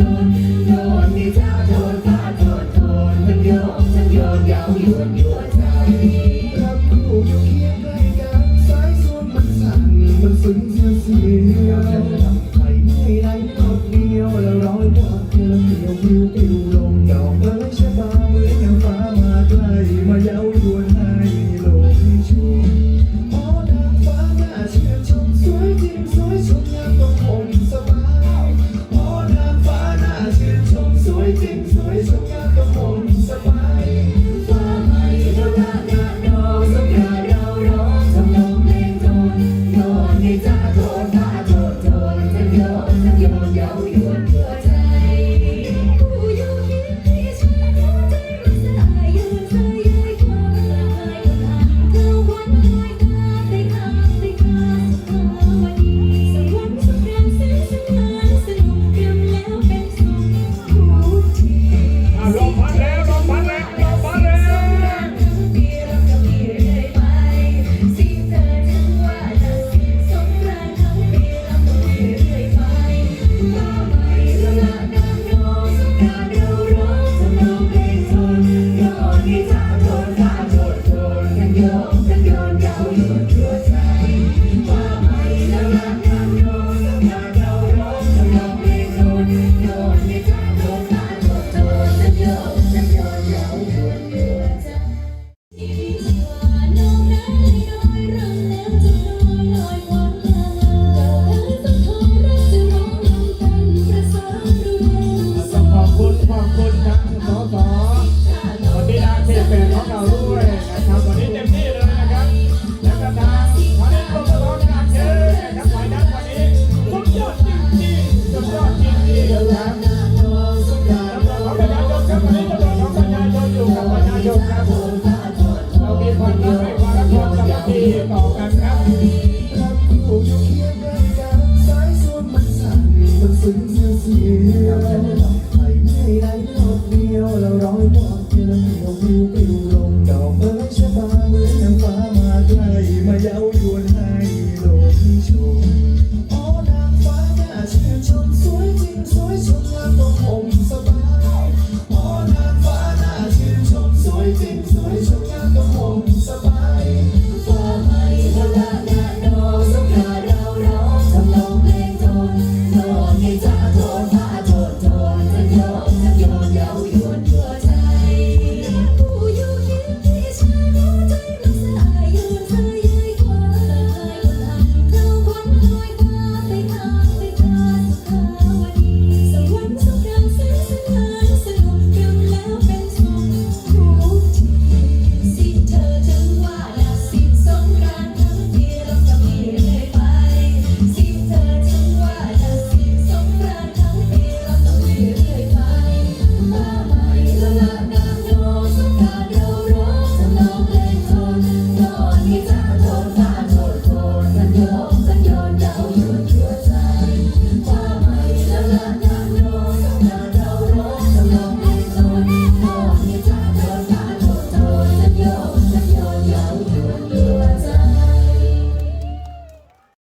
soon. ขอบคุณทั้งสสวันดีนาเขตแปดของเราด้วยนะครับวันนี้เต็มที่เลยนะครับ และกระทางวันนี้กรมาระชาการเจอนะครับฝ่ายนั้นวันนี้สุดยอดจริงๆสุดยอดจริงๆครับของประชาชนครับวันนี้ตำรวจองประชาชอยู่กับประชาชนครับเรามีความรักให้ความรักความสามัคคีต่อกันครับ ปีใดที่เราเดียวเราร้อยบอกเธอเดียววิวปิวลงดอกเบิกชะบาเหมือนนางฟ้ามาใกลมาเย้ายวนให้ลมชมอ๋อนางฟ้าน่าชื่นชมสวยจริงสวยชมงาต้องอมสบายอ๋อนางฟ้าน่าชื่นชมสวยจริงสวยชมงาต้องอมสบายฟ้าไม่ละลาหน้าดอสำหรัเราร้ทำนอเพลงทนทนให้ใจ